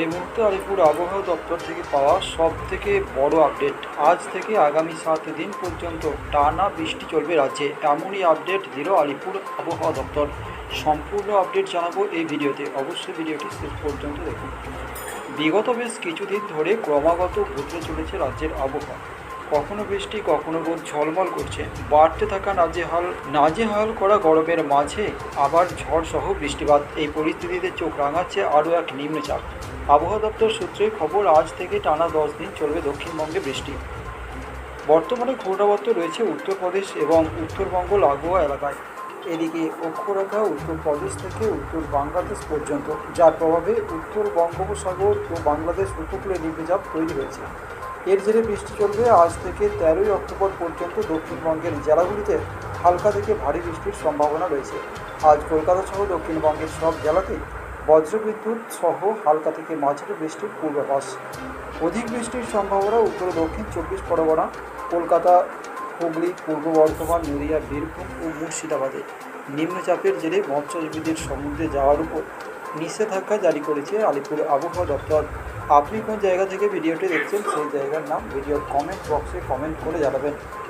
এই মুহূর্তে আলিপুর আবহাওয়া দপ্তর থেকে পাওয়া সব থেকে বড় আপডেট আজ থেকে আগামী সাত দিন পর্যন্ত টানা বৃষ্টি চলবে রাজ্যে। এমনই আপডেট দিল আলিপুর আবহাওয়া দপ্তর। সম্পূর্ণ আপডেট জানাব এই ভিডিওতে। অবশ্যই ভিডিওটি শেষ পর্যন্ত দেখুন। বিগত বেশ কিছুদিন ধরে ক্রমাগত বদলে চলেছে রাজ্যের আবহাওয়া। কখনো বৃষ্টি, কখনো রোদ ঝলমল করছে। বাড়তে থাকা নাজেহাল নাজেহাল করা গরমের মাঝে আবার ঝড় সহ বৃষ্টিপাত। এই পরিস্থিতিতে চোখ রাঙাচ্ছে আরও এক নিম্নচাপ আবহাওয়া দপ্তর সূত্রে খবর, আজ থেকে টানা দশ দিন চলবে দক্ষিণবঙ্গে বৃষ্টি। বর্তমানে ঘূর্ণাবর্ত রয়েছে উত্তরপ্রদেশ এবং উত্তরবঙ্গ লাগোয়া এলাকায়। এদিকে অক্ষরেখা উত্তরপ্রদেশ থেকে উত্তর বাংলাদেশ পর্যন্ত। যার প্রভাবে উত্তর বঙ্গোপসাগর ও বাংলাদেশ উপকূলে নিম্নচাপ তৈরি হয়েছে। এর জেরে বৃষ্টি চলবে। আজ থেকে তেরোই অক্টোবর পর্যন্ত দক্ষিণবঙ্গের জেলাগুলিতে হালকা থেকে ভারী বৃষ্টির সম্ভাবনা রয়েছে। আজ কলকাতা সহ দক্ষিণবঙ্গের সব জেলাতেই বজ্রবিদ্যুৎ সহ হালকা থেকে মাঝারি বৃষ্টির পূর্বাভাস। অধিক বৃষ্টির সম্ভাবনা উত্তর দক্ষিণ চব্বিশ পরগনা, কলকাতা, হুগলি, পূর্ব বর্ধমান, নদিয়া, বীরভূম ও মুর্শিদাবাদে। নিম্নচাপের জেরে মৎস্যজীবীদের সমুদ্রে যাওয়ার উপর নিষেধাজ্ঞা জারি করেছে আলিপুর আবহাওয়া দপ্তর। আপনি কোন জায়গা থেকে ভিডিওটি দেখছেন সেই জায়গার নাম ভিডিওর কমেন্ট বক্সে কমেন্ট করে জানাবেন।